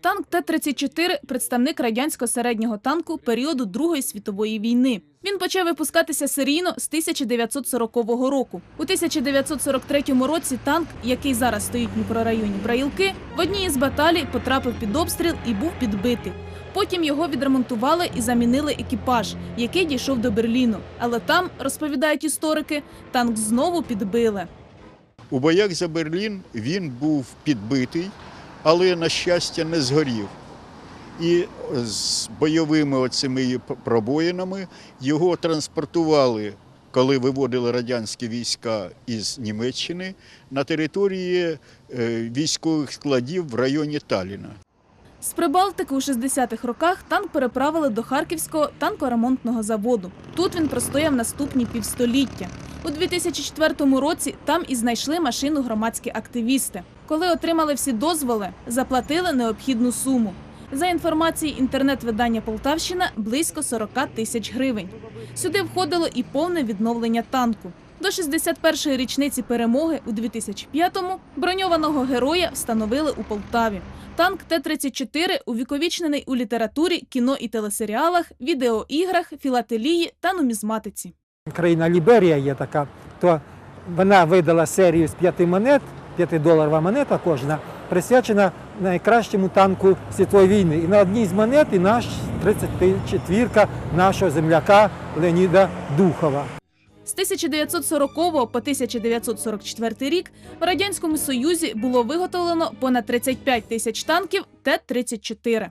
Танк Т-34 – представник радянського середнього танку періоду Другої світової війни. Він почав випускатися серійно з 1940 року. У 1943 році танк, який зараз стоїть в мікрорайоні Браїлки, в одній із баталій потрапив під обстріл і був підбитий. Потім його відремонтували і замінили екіпаж, який дійшов до Берліну. Але там, розповідають історики, танк знову підбили. У боях за Берлін він був підбитий, але, на щастя, не згорів. І з бойовими оцими пробоїнами його транспортували, коли виводили радянські війська із Німеччини, на території е, військових складів в районі Таліна. З Прибалтики у 60-х роках танк переправили до Харківського танкоремонтного заводу. Тут він простояв наступні півстоліття. У 2004 році там і знайшли машину громадські активісти. Коли отримали всі дозволи, заплатили необхідну суму. За інформацією інтернет-видання Полтавщина близько 40 тисяч гривень. Сюди входило і повне відновлення танку. До 61-ї річниці перемоги у 2005-му броньованого героя встановили у Полтаві. Танк Т-34 увіковічнений у літературі, кіно і телесеріалах, відеоіграх, філателії та нумізматиці. країна Ліберія є така, то вона видала серію з п'яти монет, п'ятидоларова монета кожна, присвячена найкращому танку світової війни. І на одній з монет і наш 34-ка нашого земляка Леоніда Духова. З 1940 по 1944 рік в радянському союзі було виготовлено понад 35 тисяч танків Т-34.